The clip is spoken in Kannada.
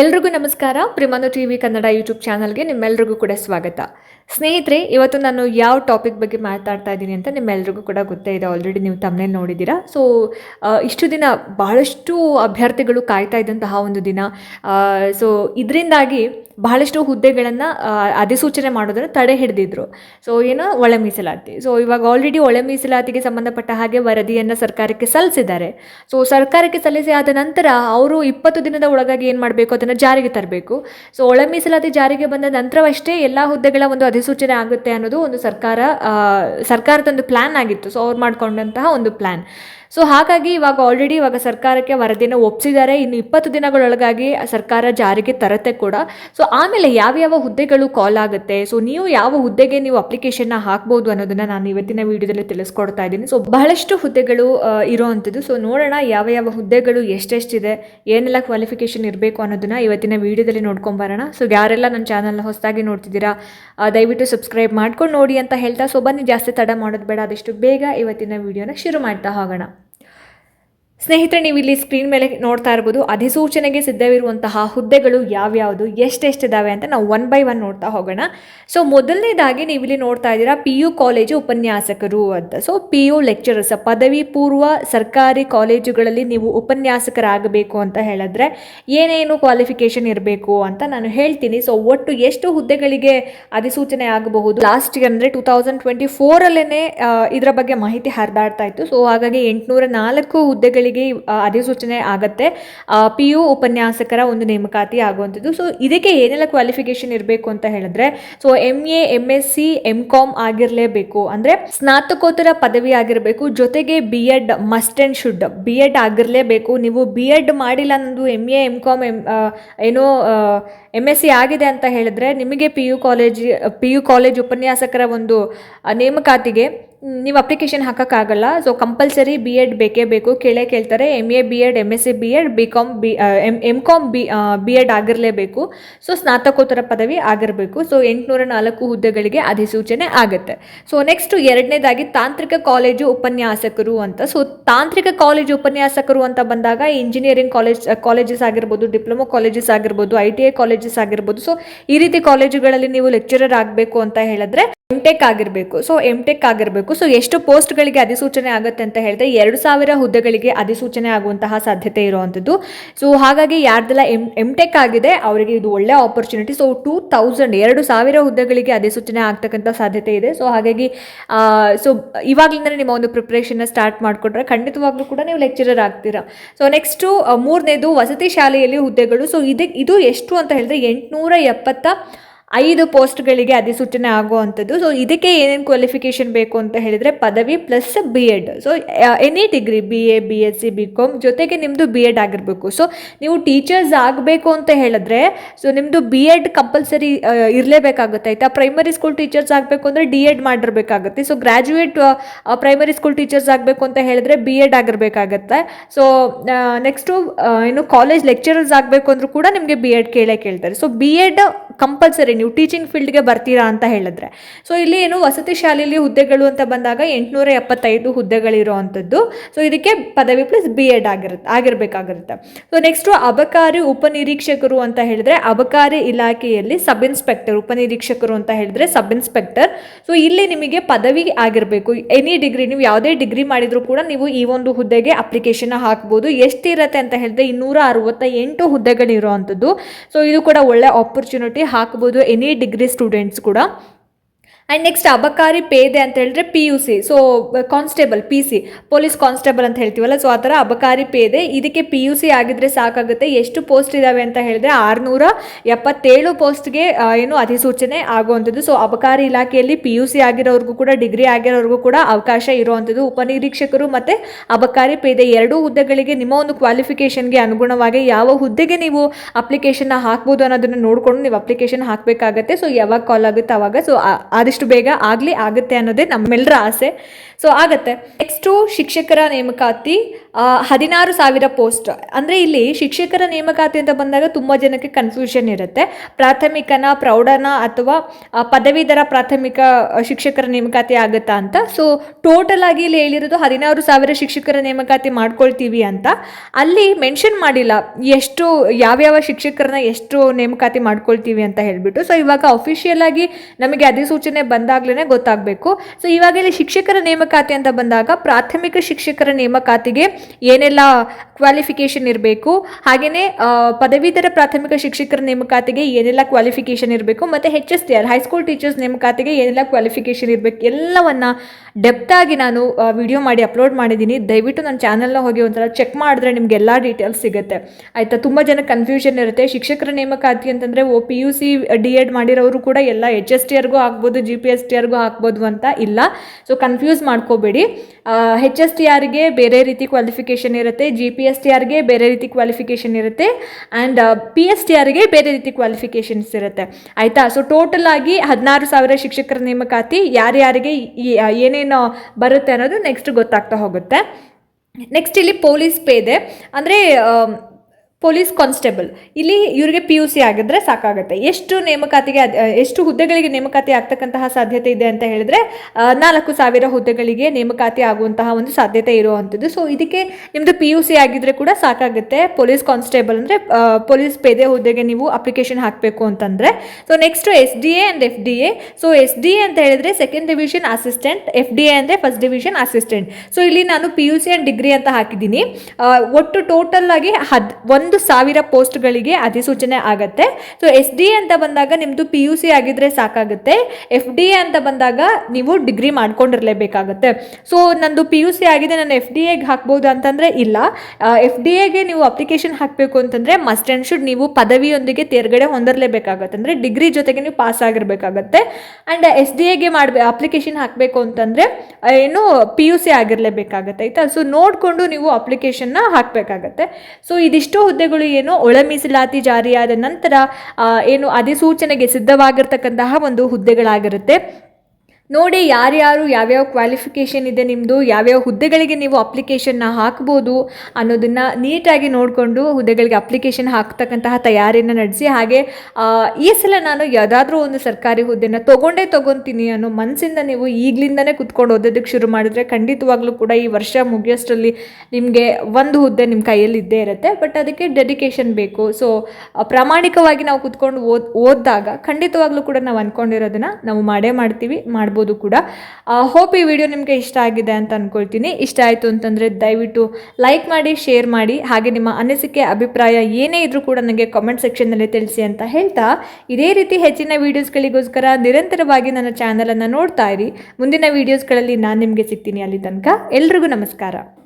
ಎಲ್ರಿಗೂ ನಮಸ್ಕಾರ. ಪ್ರಿಮಾನು ಟಿ ವಿ ಕನ್ನಡ ಯೂಟ್ಯೂಬ್ ಚಾನಲ್ಗೆ ನಿಮ್ಮೆಲ್ರಿಗೂ ಕೂಡ ಸ್ವಾಗತ. ಸ್ನೇಹಿತರೆ, ಇವತ್ತು ನಾನು ಯಾವ ಟಾಪಿಕ್ ಬಗ್ಗೆ ಮಾತಾಡ್ತಾ ಇದ್ದೀನಿ ಅಂತ ನಿಮ್ಮೆಲ್ರಿಗೂ ಕೂಡ ಗೊತ್ತೇ ಇದೆ. ಆಲ್ರೆಡಿ ನೀವು ತಮ್ಮನೇ ನೋಡಿದ್ದೀರಾ. ಸೊ ಇಷ್ಟು ದಿನ ಬಹಳಷ್ಟು ಅಭ್ಯರ್ಥಿಗಳು ಕಾಯ್ತಾ ಇದ್ದಂತಹ ಒಂದು ದಿನ. ಸೊ ಇದರಿಂದಾಗಿ ಬಹಳಷ್ಟು ಹುದ್ದೆಗಳನ್ನು ಅಧಿಸೂಚನೆ ಮಾಡೋದನ್ನು ತಡೆ ಹಿಡಿದಿದ್ರು. ಸೊ ಏನು ಒಳ ಮೀಸಲಾತಿ. ಸೊ ಇವಾಗ ಆಲ್ರೆಡಿ ಒಳ ಮೀಸಲಾತಿಗೆ ಸಂಬಂಧಪಟ್ಟ ಹಾಗೆ ವರದಿಯನ್ನು ಸರ್ಕಾರಕ್ಕೆ ಸಲ್ಲಿಸಿದ್ದಾರೆ. ಸೊ ಸರ್ಕಾರಕ್ಕೆ ಸಲ್ಲಿಸಿ ಆದ ನಂತರ ಅವರು ಇಪ್ಪತ್ತು ದಿನದ ಒಳಗಾಗಿ ಏನು ಮಾಡಬೇಕು ಅದನ್ನು ಜಾರಿಗೆ ತರಬೇಕು. ಸೊ ಒಳ ಮೀಸಲಾತಿ ಜಾರಿಗೆ ಬಂದ ನಂತರವಷ್ಟೇ ಎಲ್ಲ ಹುದ್ದೆಗಳ ಒಂದು ಅಧಿಸೂಚನೆ ಆಗುತ್ತೆ ಅನ್ನೋದು ಒಂದು ಸರ್ಕಾರ ಸರ್ಕಾರದ ಒಂದು ಪ್ಲ್ಯಾನ್ ಆಗಿತ್ತು. ಸೊ ಅವ್ರು ಮಾಡಿಕೊಂಡಂತಹ ಒಂದು ಪ್ಲ್ಯಾನ್ ಸೊ ಹಾಗಾಗಿ ಇವಾಗ ಆಲ್ರೆಡಿ ಇವಾಗ ಸರ್ಕಾರಕ್ಕೆ ವರದಿನ ಒಪ್ಪಿಸಿದ್ದಾರೆ ಇನ್ನು ಇಪ್ಪತ್ತು ದಿನಗಳೊಳಗಾಗಿ ಸರ್ಕಾರ ಜಾರಿಗೆ ತರತ್ತೆ ಕೂಡ. ಸೊ ಆಮೇಲೆ ಯಾವ್ಯಾವ ಹುದ್ದೆಗಳು ಕಾಲ್ ಆಗುತ್ತೆ? ಸೊ ನೀವು ಯಾವ ಹುದ್ದೆಗೆ ನೀವು ಅಪ್ಲಿಕೇಶನ್ನ ಹಾಕ್ಬೋದು ಅನ್ನೋದನ್ನು ನಾನು ಇವತ್ತಿನ ವಿಡಿಯೋದಲ್ಲಿ ತಿಳಿಸ್ಕೊಡ್ತಾ ಇದ್ದೀನಿ. ಸೊ ಬಹಳಷ್ಟು ಹುದ್ದೆಗಳು ಇರುವಂಥದ್ದು. ಸೊ ನೋಡೋಣ ಯಾವ ಯಾವ ಹುದ್ದೆಗಳು ಎಷ್ಟೆಷ್ಟಿದೆ, ಏನೆಲ್ಲ ಕ್ವಾಲಿಫಿಕೇಶನ್ ಇರಬೇಕು ಅನ್ನೋದನ್ನ ಇವತ್ತಿನ ವಿಡಿಯೋದಲ್ಲಿ ನೋಡ್ಕೊಂಡು ಬರೋಣ. ಸೊ ಯಾರೆಲ್ಲ ನನ್ನ ಚಾನಲ್ನ ಹೊಸದಾಗಿ ನೋಡ್ತಿದ್ದೀರಾ ದಯವಿಟ್ಟು ಸಬ್ಸ್ಕ್ರೈಬ್ ಮಾಡ್ಕೊಂಡು ನೋಡಿ ಅಂತ ಹೇಳ್ತಾ. ಸೊ ಬನ್ನಿ ಜಾಸ್ತಿ ತಡ ಮಾಡೋದು ಬೇಡ, ಆದಷ್ಟು ಬೇಗ ಇವತ್ತಿನ ವಿಡಿಯೋನ ಶುರು ಮಾಡ್ತಾ ಹೋಗೋಣ. ಸ್ನೇಹಿತರೆ, ನೀವು ಇಲ್ಲಿ ಸ್ಕ್ರೀನ್ ಮೇಲೆ ನೋಡ್ತಾ ಇರ್ಬೋದು, ಅಧಿಸೂಚನೆಗೆ ಸಿದ್ಧವಿರುವಂತಹ ಹುದ್ದೆಗಳು ಯಾವ್ಯಾವುದು ಎಷ್ಟೆಷ್ಟಿದ್ದಾವೆ ಅಂತ ನಾವು ಒನ್ ಬೈ ಒನ್ ನೋಡ್ತಾ ಹೋಗೋಣ. ಸೊ ಮೊದಲನೇದಾಗಿ ನೀವು ಇಲ್ಲಿ ನೋಡ್ತಾ ಇದ್ದೀರಾ ಪಿ ಯು ಕಾಲೇಜು ಉಪನ್ಯಾಸಕರು ಅಂತ. ಸೊ ಪಿ ಯು ಲೆಕ್ಚರರ್ಸ್ ಪದವಿ ಪೂರ್ವ ಸರ್ಕಾರಿ ಕಾಲೇಜುಗಳಲ್ಲಿ ನೀವು ಉಪನ್ಯಾಸಕರಾಗಬೇಕು ಅಂತ ಹೇಳಿದ್ರೆ, ಏನೇನು ಕ್ವಾಲಿಫಿಕೇಶನ್ ಇರಬೇಕು ಅಂತ ನಾನು ಹೇಳ್ತೀನಿ. ಸೊ ಒಟ್ಟು ಎಷ್ಟು ಹುದ್ದೆಗಳಿಗೆ ಅಧಿಸೂಚನೆ ಆಗಬಹುದು? ಲಾಸ್ಟ್ ಇಯರ್ ಅಂದರೆ ಟೂ ತೌಸಂಡ್ ಟ್ವೆಂಟಿ ಫೋರಲ್ಲೇ ಇದರ ಬಗ್ಗೆ ಮಾಹಿತಿ ಹರಿದಾಡ್ತಾ ಇತ್ತು. ಸೊ ಹಾಗಾಗಿ ಎಂಟುನೂರ ನಾಲ್ಕು ಹುದ್ದೆಗಳಿಗೆ ಆ, ಅಧಿಸೂಚನೆ ಆಗತ್ತೆ. ಪಿ ಯು ಉಪನ್ಯಾಸಕರ ಒಂದು ನೇಮಕಾತಿ ಆಗುವಂಥದ್ದು. ಸೊ ಇದಕ್ಕೆ ಏನೆಲ್ಲ ಕ್ವಾಲಿಫಿಕೇಶನ್ ಇರಬೇಕು ಅಂತ ಹೇಳಿದ್ರೆ so M A M S C M com ಆಗಿರಲೇಬೇಕು. ಅಂದರೆ ಸ್ನಾತಕೋತ್ತರ ಪದವಿ ಆಗಿರಬೇಕು. ಜೊತೆಗೆ B Ed must and should B Ed ಆಗಿರಲೇಬೇಕು. ನೀವು ಬಿ ಎಡ್ ಮಾಡಿಲ್ಲ ಅನ್ನೋದು M A M com M ಏನೋ ಎಂ ಎಸ್ ಸಿ ಆಗಿದೆ ಅಂತ ಹೇಳಿದ್ರೆ ನಿಮಗೆ P U college P U college ಉಪನ್ಯಾಸಕರ ಒಂದು ನೇಮಕಾತಿಗೆ ನೀವು ಅಪ್ಲಿಕೇಶನ್ ಹಾಕೋಕ್ಕಾಗಲ್ಲ. ಸೊ ಕಂಪಲ್ಸರಿ ಬಿ ಎಡ್ ಬೇಕೇ ಬೇಕು. ಕೇಳೇ ಕೇಳ್ತಾರೆ M A B Ed M S C B Ed B com B M M com B B Ed ಆಗಿರಲೇಬೇಕು. So ಸ್ನಾತಕೋತ್ತರ ಪದವಿ ಆಗಿರಬೇಕು. ಸೊ ಎಂಟುನೂರ ನಾಲ್ಕು ಹುದ್ದೆಗಳಿಗೆ ಅಧಿಸೂಚನೆ ಆಗುತ್ತೆ. ಸೊ ನೆಕ್ಸ್ಟ್ ಎರಡನೇದಾಗಿ ತಾಂತ್ರಿಕ ಕಾಲೇಜು ಉಪನ್ಯಾಸಕರು ಅಂತ. ಸೊ ತಾಂತ್ರಿಕ ಕಾಲೇಜು ಉಪನ್ಯಾಸಕರು ಅಂತ ಬಂದಾಗ ಇಂಜಿನಿಯರಿಂಗ್ ಕಾಲೇಜ್ ಕಾಲೇಜಸ್ ಆಗಿರ್ಬೋದು ಡಿಪ್ಲೊಮಾ ಕಾಲೇಜಸ್ ಆಗಿರ್ಬೋದು ಐ ಟಿ ಐ ಕಾಲೇಜಸ್ ಆಗಿರ್ಬೋದು. ಸೊ ಈ ರೀತಿ ಕಾಲೇಜುಗಳಲ್ಲಿ ನೀವು ಲೆಕ್ಚರರ್ ಆಗಬೇಕು ಅಂತ ಹೇಳಿದ್ರೆ ಎಂ ಟೆಕ್ ಆಗಿರಬೇಕು. ಸೊ ಎಂ ಟೆಕ್ ಆಗಿರಬೇಕು. ಸೊ ಎಷ್ಟು ಪೋಸ್ಟ್ಗಳಿಗೆ ಅಧಿಸೂಚನೆ ಆಗುತ್ತೆ ಅಂತ ಹೇಳಿದ್ರೆ ಎರಡು ಸಾವಿರ ಹುದ್ದೆಗಳಿಗೆ ಅಧಿಸೂಚನೆ ಆಗುವಂತಹ ಸಾಧ್ಯತೆ ಇರುವಂಥದ್ದು. ಸೊ ಹಾಗಾಗಿ ಯಾರ್ದೆಲ್ಲ ಎಂ ಎಂ ಟೆಕ್ ಆಗಿದೆ, ಅವರಿಗೆ ಇದು ಒಳ್ಳೆ ಆಪರ್ಚುನಿಟಿ ಸೊ ಟೂ ತೌಸಂಡ್ ಎರಡು ಸಾವಿರ ಹುದ್ದೆಗಳಿಗೆ ಅಧಿಸೂಚನೆ ಆಗ್ತಕ್ಕಂಥ ಸಾಧ್ಯತೆ ಇದೆ. ಸೊ ಹಾಗಾಗಿ ಸೊ ಇವಾಗಲಿಂದಲೇ ನಿಮ್ಮ ಒಂದು ಪ್ರಿಪ್ರೇಷನ್ನ ಸ್ಟಾರ್ಟ್ ಮಾಡಿಕೊಟ್ರೆ ಖಂಡಿತವಾಗ್ಲೂ ಕೂಡ ನೀವು ಲೆಕ್ಚರರ್ ಆಗ್ತೀರಾ. ಸೊ ನೆಕ್ಸ್ಟು ಮೂರನೇದು ವಸತಿ ಶಾಲೆಯಲ್ಲಿ ಹುದ್ದೆಗಳು. ಸೊ ಇದಕ್ಕೆ ಇದು ಎಷ್ಟು ಅಂತ ಹೇಳಿದ್ರೆ ಎಂಟುನೂರ ಎಪ್ಪತ್ತ ಐದು ಪೋಸ್ಟ್ಗಳಿಗೆ ಅಧಿಸೂಚನೆ ಆಗುವಂಥದ್ದು. ಸೊ ಇದಕ್ಕೆ ಏನೇನು ಕ್ವಾಲಿಫಿಕೇಷನ್ ಬೇಕು ಅಂತ ಹೇಳಿದರೆ ಪದವಿ plus B Ed so any degree B A B S C B com ಜೊತೆಗೆ ನಿಮ್ಮದು ಬಿ ಎಡ್ ಆಗಿರಬೇಕು. ಸೊ ನೀವು ಟೀಚರ್ಸ್ ಆಗಬೇಕು ಅಂತ ಹೇಳಿದ್ರೆ ಸೊ ನಿಮ್ಮದು ಬಿ ಎಡ್ ಕಂಪಲ್ಸರಿ ಇರಲೇಬೇಕಾಗುತ್ತೆ. ಆಯಿತಾ? ಪ್ರೈಮರಿ ಸ್ಕೂಲ್ ಟೀಚರ್ಸ್ ಆಗಬೇಕು ಅಂದರೆ D Ed ಮಾಡಿರಬೇಕಾಗುತ್ತೆ so graduate primary school teachers ಆಗಬೇಕು ಅಂತ ಹೇಳಿದ್ರೆ ಬಿ ಎಡ್ ಆಗಿರಬೇಕಾಗತ್ತೆ ಸೊ ನೆಕ್ಸ್ಟು ಏನು ಕಾಲೇಜ್ ಲೆಕ್ಚರರ್ಸ್ ಆಗಬೇಕು ಅಂದರೂ ಕೂಡ ನಿಮಗೆ ಬಿ ಎಡ್ ಕೇಳೇ ಕೇಳ್ತಾರೆ. ಸೊ ಬಿ ಎಡ್ ಕಂಪಲ್ಸರಿ ನೀವು ಟೀಚಿಂಗ್ ಫೀಲ್ಡ್ಗೆ ಬರ್ತೀರಾ ಅಂತ ಹೇಳಿದ್ರೆ. ಸೊ ಇಲ್ಲಿ ಏನು ವಸತಿ ಶಾಲೆಯಲ್ಲಿ ಹುದ್ದೆಗಳು ಅಂತ ಬಂದಾಗ ಎಂಟುನೂರ ಎಪ್ಪತ್ತೈದು ಹುದ್ದೆಗಳಿರುವಂಥದ್ದು. ಸೊ ಇದಕ್ಕೆ ಪದವಿ ಪ್ಲಸ್ ಬಿ ಎಡ್ ಆಗಿರುತ್ತೆ ಆಗಿರಬೇಕಾಗಿರುತ್ತೆ. ಸೊ ನೆಕ್ಸ್ಟು ಅಬಕಾರಿ ಉಪನಿರೀಕ್ಷಕರು ಅಂತ ಹೇಳಿದ್ರೆ, ಅಬಕಾರಿ ಇಲಾಖೆಯಲ್ಲಿ ಸಬ್ ಇನ್ಸ್ಪೆಕ್ಟರ್ ಉಪನಿರೀಕ್ಷಕರು ಅಂತ ಹೇಳಿದ್ರೆ ಸಬ್ ಇನ್ಸ್ಪೆಕ್ಟರ್ ಸೊ ಇಲ್ಲಿ ನಿಮಗೆ ಪದವಿ ಆಗಿರಬೇಕು. ಎನಿ ಡಿಗ್ರಿ ನೀವು ಯಾವುದೇ ಡಿಗ್ರಿ ಮಾಡಿದರೂ ಕೂಡ ನೀವು ಈ ಒಂದು ಹುದ್ದೆಗೆ ಅಪ್ಲಿಕೇಶನ್ ಹಾಕ್ಬೋದು. ಎಷ್ಟಿರತ್ತೆ ಅಂತ ಹೇಳಿದ್ರೆ ಇನ್ನೂರ ಅರವತ್ತ ಎಂಟು ಹುದ್ದೆಗಳಿರುವಂಥದ್ದು. ಸೊ ಇದು ಕೂಡ ಒಳ್ಳೆ ಆಪರ್ಚುನಿಟಿ ಹಾಕ್ಬೋದು ಎನಿ ಡಿಗ್ರಿ ಸ್ಟೂಡೆಂಟ್ಸ್ ಕೂಡ. ಆ್ಯಂಡ್ ನೆಕ್ಸ್ಟ್ ಅಬಕಾರಿ ಪೇದೆ ಅಂತ ಹೇಳಿದ್ರೆ P U C so constable P C police constable ಅಂತ ಹೇಳ್ತೀವಲ್ಲ ಸೊ ಆ ಥರ ಅಬಕಾರಿ ಪೇದೆ ಇದಕ್ಕೆ ಪಿ ಯು ಸಿ ಆಗಿದ್ರೆ ಸಾಕಾಗುತ್ತೆ. ಎಷ್ಟು ಪೋಸ್ಟ್ ಇದ್ದಾವೆ ಅಂತ ಹೇಳಿದ್ರೆ ಆರುನೂರ ಎಪ್ಪತ್ತೇಳು ಪೋಸ್ಟ್ಗೆ ಏನು ಅಧಿಸೂಚನೆ ಆಗುವಂಥದ್ದು. ಸೊ ಅಬಕಾರಿ ಇಲಾಖೆಯಲ್ಲಿ ಪಿ ಯು ಸಿ ಆಗಿರೋರ್ಗೂ ಕೂಡ ಡಿಗ್ರಿ ಆಗಿರೋರ್ಗೂ ಕೂಡ ಅವಕಾಶ ಇರುವಂಥದ್ದು. ಉಪನಿರೀಕ್ಷಕರು ಮತ್ತು ಅಬಕಾರಿ ಪೇದೆ ಎರಡೂ ಹುದ್ದೆಗಳಿಗೆ ನಿಮ್ಮ ಒಂದು ಕ್ವಾಲಿಫಿಕೇಷನ್ಗೆ ಅನುಗುಣವಾಗಿ ಯಾವ ಹುದ್ದೆಗೆ ನೀವು ಅಪ್ಲಿಕೇಶನ್ನ ಹಾಕ್ಬೋದು ಅನ್ನೋದನ್ನು ನೋಡಿಕೊಂಡು ನೀವು ಅಪ್ಲಿಕೇಶನ್ ಹಾಕಬೇಕಾಗತ್ತೆ. ಸೊ ಯಾವಾಗ ಕಾಲ್ ಆಗುತ್ತೆ ಅವಾಗ. ಸೊ ಆದಷ್ಟು ಬೇಗ ಆಗಲಿ ಆಗುತ್ತೆ ಅನ್ನೋದೇ ನಮ್ಮೆಲ್ಲರ ಆಸೆ. ಸೊ ಆಗತ್ತೆ. ನೆಕ್ಸ್ಟು ಶಿಕ್ಷಕರ ನೇಮಕಾತಿ. ಹದಿನಾರು ಸಾವಿರ ಪೋಸ್ಟ್. ಅಂದರೆ ಇಲ್ಲಿ ಶಿಕ್ಷಕರ ನೇಮಕಾತಿ ಅಂತ ಬಂದಾಗ ತುಂಬ ಜನಕ್ಕೆ ಕನ್ಫ್ಯೂಷನ್ ಇರುತ್ತೆ. ಪ್ರಾಥಮಿಕನ, ಪ್ರೌಢನ ಅಥವಾ ಪದವೀಧರ ಪ್ರಾಥಮಿಕ ಶಿಕ್ಷಕರ ನೇಮಕಾತಿ ಆಗುತ್ತಾ ಅಂತ. ಸೊ ಟೋಟಲ್ ಆಗಿ ಇಲ್ಲಿ ಹೇಳಿರೋದು ಹದಿನಾರು ಸಾವಿರ ಶಿಕ್ಷಕರ ನೇಮಕಾತಿ ಮಾಡ್ಕೊಳ್ತೀವಿ ಅಂತ. ಅಲ್ಲಿ ಮೆನ್ಷನ್ ಮಾಡಿಲ್ಲ ಎಷ್ಟು, ಯಾವ್ಯಾವ ಶಿಕ್ಷಕರನ್ನ ಎಷ್ಟು ನೇಮಕಾತಿ ಮಾಡ್ಕೊಳ್ತೀವಿ ಅಂತ ಹೇಳಿಬಿಟ್ಟು. ಸೊ ಇವಾಗ ಅಫಿಷಿಯಲ್ ಆಗಿ ನಮಗೆ ಅಧಿಸೂಚನೆ ಬಂದಾಗ್ಲೇ ಗೊತ್ತಾಗಬೇಕು. ಸೊ ಇವಾಗ ಇಲ್ಲಿ ಶಿಕ್ಷಕರ ನೇಮಕಾತಿ ಅಂತ ಬಂದಾಗ ಪ್ರಾಥಮಿಕ ಶಿಕ್ಷಕರ ನೇಮಕಾತಿಗೆ ಏನೆಲ್ಲ ಕ್ವಾಲಿಫಿಕೇಷನ್ ಇರಬೇಕು ಹಾಗೆಯೇ ಪದವೀಧರ ಪ್ರಾಥಮಿಕ ಶಿಕ್ಷಕರ ನೇಮಕಾತಿಗೆ ಏನೆಲ್ಲ ಕ್ವಾಲಿಫಿಕೇಷನ್ ಇರಬೇಕು, ಮತ್ತು H S T R high school teachers ನೇಮಕಾತಿಗೆ ಏನೆಲ್ಲ ಕ್ವಾಲಿಫಿಕೇಷನ್ ಇರಬೇಕು, ಎಲ್ಲವನ್ನು ಡೆಪ್ತಾಗಿ ನಾನು ವಿಡಿಯೋ ಮಾಡಿ ಅಪ್ಲೋಡ್ ಮಾಡಿದ್ದೀನಿ. ದಯವಿಟ್ಟು ನನ್ನ ಚಾನಲ್ನ ಹೋಗಿ ಒಂಥರ ಚೆಕ್ ಮಾಡಿದ್ರೆ ನಿಮ್ಗೆ ಎಲ್ಲ ಡೀಟೇಲ್ಸ್ ಸಿಗುತ್ತೆ. ಆಯಿತಾ? ತುಂಬ ಜನ ಕನ್ಫ್ಯೂಷನ್ ಇರುತ್ತೆ. ಶಿಕ್ಷಕರ ನೇಮಕಾತಿ ಅಂತಂದರೆ ಓ P U C D Ed ಮಾಡಿರೋರು ಕೂಡ ಎಲ್ಲ ಎಚ್ ಎಸ್ ಟಿ ಆರ್ಗೂ ಆಗ್ಬೋದು ಜಿ ಪಿ ಎಸ್ ಟಿ ಆರ್ಗೂ ಆಗ್ಬೋದು ಅಂತ ಇಲ್ಲ. ಸೊ ಕನ್ಫ್ಯೂಸ್ ಮಾಡ್ಕೋಬೇಡಿ. ಹೆಚ್ ಎಸ್ ಟಿ ಆರ್ಗೆ ಬೇರೆ ರೀತಿ ಕ್ವಾಲಿಫಿಕೇಷನ್ ಇರುತ್ತೆ ಜಿ ಪಿ ಎಸ್ ಟಿ ಆರ್ಗೆ ಬೇರೆ ರೀತಿ ಕ್ವಾಲಿಫಿಕೇಷನ್ ಇರುತ್ತೆ ಆ್ಯಂಡ್ ಪಿ ಎಸ್ ಟಿ ಆರ್ಗೆ ಬೇರೆ ರೀತಿ ಕ್ವಾಲಿಫಿಕೇಷನ್ಸ್ ಇರುತ್ತೆ. ಆಯಿತಾ? ಸೊ ಟೋಟಲ್ ಆಗಿ ಹದಿನಾರು ಸಾವಿರ ಶಿಕ್ಷಕರ ನೇಮಕಾತಿ ಯಾರ್ಯಾರಿಗೆ ಏನೇನು ಬರುತ್ತೆ ಅನ್ನೋದು ನೆಕ್ಸ್ಟ್ ಗೊತ್ತಾಗ್ತಾ ಹೋಗುತ್ತೆ. ನೆಕ್ಸ್ಟ್ ಇಲ್ಲಿ ಪೊಲೀಸ್ ಪೇ ಇದೆ. ಅಂದರೆ ಪೊಲೀಸ್ ಕಾನ್ಸ್ಟೇಬಲ್. ಇಲ್ಲಿ ಇವರಿಗೆ ಪಿ ಯು ಸಿ ಆಗಿದ್ರೆ ಸಾಕಾಗುತ್ತೆ. ಎಷ್ಟು ನೇಮಕಾತಿಗೆ ಎಷ್ಟು ಹುದ್ದೆಗಳಿಗೆ ನೇಮಕಾತಿ ಆಗ್ತಕ್ಕಂತಹ ಸಾಧ್ಯತೆ ಇದೆ ಅಂತ ಹೇಳಿದ್ರೆ ನಾಲ್ಕು ಸಾವಿರ ಹುದ್ದೆಗಳಿಗೆ ನೇಮಕಾತಿ ಆಗುವಂತಹ ಒಂದು ಸಾಧ್ಯತೆ ಇರುವಂಥದ್ದು. ಸೊ ಇದಕ್ಕೆ ನಿಮ್ಮದು ಪಿ ಯು ಸಿ ಆಗಿದ್ರೆ ಕೂಡ ಸಾಕಾಗುತ್ತೆ. ಪೊಲೀಸ್ ಕಾನ್ಸ್ಟೇಬಲ್ ಅಂದರೆ ಪೊಲೀಸ್ ಪೇದೆ ಹುದ್ದೆಗೆ ನೀವು ಅಪ್ಲಿಕೇಶನ್ ಹಾಕಬೇಕು ಅಂತಂದರೆ. So next S D A and F D A so S D A ಅಂತ ಹೇಳಿದ್ರೆ second division assistant F D A ಅಂದರೆ ಫಸ್ಟ್ ಡಿವಿಷನ್ ಅಸಿಸ್ಟೆಂಟ್ ಸೊ ಇಲ್ಲಿ ನಾನು P U C and degree ಅಂತ ಹಾಕಿದ್ದೀನಿ. ಒಟ್ಟು ಟೋಟಲ್ ಆಗಿ ಹದ್, ಒಂದು ಸಾವಿರ ಪೋಸ್ಟ್ಗಳಿಗೆ ಅಧಿಸೂಚನೆ ಆಗುತ್ತೆ. ಸೊ ಎಸ್ ಡಿ ಅಂತ ಬಂದಾಗ ನಿಮ್ಮದು ಪಿ ಯು ಸಿ ಆಗಿದ್ರೆ ಸಾಕಾಗುತ್ತೆ. ಎಫ್ ಡಿ ಎ ಅಂತ ಬಂದಾಗ ನೀವು ಡಿಗ್ರಿ ಮಾಡ್ಕೊಂಡಿರಲೇಬೇಕಾಗುತ್ತೆ. ಸೊ ನಂದು ಪಿ ಯು ಸಿ ಆಗಿದೆ, ನಾನು ಎಫ್ ಡಿ ಎಗೆ ಹಾಕ್ಬೋದು ಅಂತಂದರೆ ಇಲ್ಲ. ಎಫ್ ಡಿ ಎಗೆ ನೀವು ಅಪ್ಲಿಕೇಶನ್ ಹಾಕಬೇಕು ಅಂತಂದರೆ ಮಸ್ಟ್ ಆ್ಯಂಡ್ ಶುಡ್ ನೀವು ಪದವಿಯೊಂದಿಗೆ ತೇರ್ಗಡೆ ಹೊಂದಿರಲೇಬೇಕಾಗತ್ತೆ. ಅಂದರೆ ಡಿಗ್ರಿ ಜೊತೆಗೆ ನೀವು ಪಾಸ್ ಆಗಿರಬೇಕಾಗತ್ತೆ. ಆ್ಯಂಡ್ ಎಸ್ ಡಿ ಎಗೆ ಮಾಡಬೇ ಅಪ್ಲಿಕೇಶನ್ ಹಾಕಬೇಕು ಅಂತಂದರೆ ಏನು ಪಿ ಯು ಸಿ ಆಗಿರಲೇಬೇಕಾಗತ್ತೆ, ಆಯಿತಾ? ಸೊ ನೋಡಿಕೊಂಡು ನೀವು ಅಪ್ಲಿಕೇಶನ್ನ ಹಾಕಬೇಕಾಗತ್ತೆ. ಸೊ ಇದಿಷ್ಟು ಹುದ್ದೆಗಳು ಏನು ಒಳ ಮೀಸಲಾತಿ ಜಾರಿಯಾದ ನಂತರ ಏನು ಅಧಿಸೂಚನೆಗೆ ಸಿದ್ಧವಾಗಿರ್ತಕ್ಕಂತಹ ಒಂದು ಹುದ್ದೆಗಳಾಗಿರುತ್ತೆ. ನೋಡಿ ಯಾರ್ಯಾರು ಯಾವ್ಯಾವ ಕ್ವಾಲಿಫಿಕೇಷನ್ ಇದೆ ನಿಮ್ಮದು ಯಾವ್ಯಾವ ಹುದ್ದೆಗಳಿಗೆ ನೀವು ಅಪ್ಲಿಕೇಶನ್ನ ಹಾಕ್ಬೋದು ಅನ್ನೋದನ್ನು ನೀಟಾಗಿ ನೋಡಿಕೊಂಡು ಹುದ್ದೆಗಳಿಗೆ ಅಪ್ಲಿಕೇಶನ್ ಹಾಕ್ತಕ್ಕಂತಹ ತಯಾರಿಯನ್ನು ನಡೆಸಿ. ಹಾಗೆ ಈ ಸಲ ನಾನು ಯಾವುದಾದ್ರೂ ಒಂದು ಸರ್ಕಾರಿ ಹುದ್ದೆನ ತೊಗೊಂಡೇ ತೊಗೊತೀನಿ ಅನ್ನೋ ಮನಸ್ಸಿಂದ ನೀವು ಈಗಲಿಂದನೇ ಕುತ್ಕೊಂಡು ಓದೋದಕ್ಕೆ ಶುರು ಮಾಡಿದ್ರೆ ಖಂಡಿತವಾಗ್ಲೂ ಕೂಡ ಈ ವರ್ಷ ಮುಗಿಯೋಷ್ಟರಲ್ಲಿ ನಿಮಗೆ ಒಂದು ಹುದ್ದೆ ನಿಮ್ಮ ಕೈಯಲ್ಲಿ ಇದ್ದೇ ಇರುತ್ತೆ. ಬಟ್ ಅದಕ್ಕೆ ಡೆಡಿಕೇಶನ್ ಬೇಕು. ಸೊ ಪ್ರಾಮಾಣಿಕವಾಗಿ ನಾವು ಕುತ್ಕೊಂಡು ಓದ್, ಓದಿದಾಗ ಖಂಡಿತವಾಗ್ಲೂ ಕೂಡ ನಾವು ಅಂದ್ಕೊಂಡಿರೋದನ್ನು ನಾವು ಮಾಡೇ ಮಾಡ್ತೀವಿ ಮಾಡ್ಬೋದು ಕೂಡ. ಹೋಪ್ ಈ ವಿಡಿಯೋ ನಿಮಗೆ ಇಷ್ಟ ಆಗಿದೆ ಅಂತ ಅಂದ್ಕೊಳ್ತೀನಿ ಇಷ್ಟ ಆಯಿತು ಅಂತಂದರೆ ದಯವಿಟ್ಟು ಲೈಕ್ ಮಾಡಿ ಶೇರ್ ಮಾಡಿ. ಹಾಗೆ ನಿಮ್ಮ ಅನಿಸಿಕೆ, ಅಭಿಪ್ರಾಯ ಏನೇ ಇದ್ರೂ ಕೂಡ ನನಗೆ ಕಾಮೆಂಟ್ ಸೆಕ್ಷನ್ನಲ್ಲಿ ತಿಳಿಸಿ ಅಂತ ಹೇಳ್ತಾ. ಇದೇ ರೀತಿ ಹೆಚ್ಚಿನ ವೀಡಿಯೋಸ್ಗಳಿಗೋಸ್ಕರ ನಿರಂತರವಾಗಿ ನನ್ನ ಚಾನಲನ್ನು ನೋಡ್ತಾ ಇರಿ. ಮುಂದಿನ ವೀಡಿಯೋಸ್ಗಳಲ್ಲಿ ನಾನು ನಿಮಗೆ ಸಿಗ್ತೀನಿ ಅಲ್ಲಿ ತನಕ. ಎಲ್ರಿಗೂ ನಮಸ್ಕಾರ.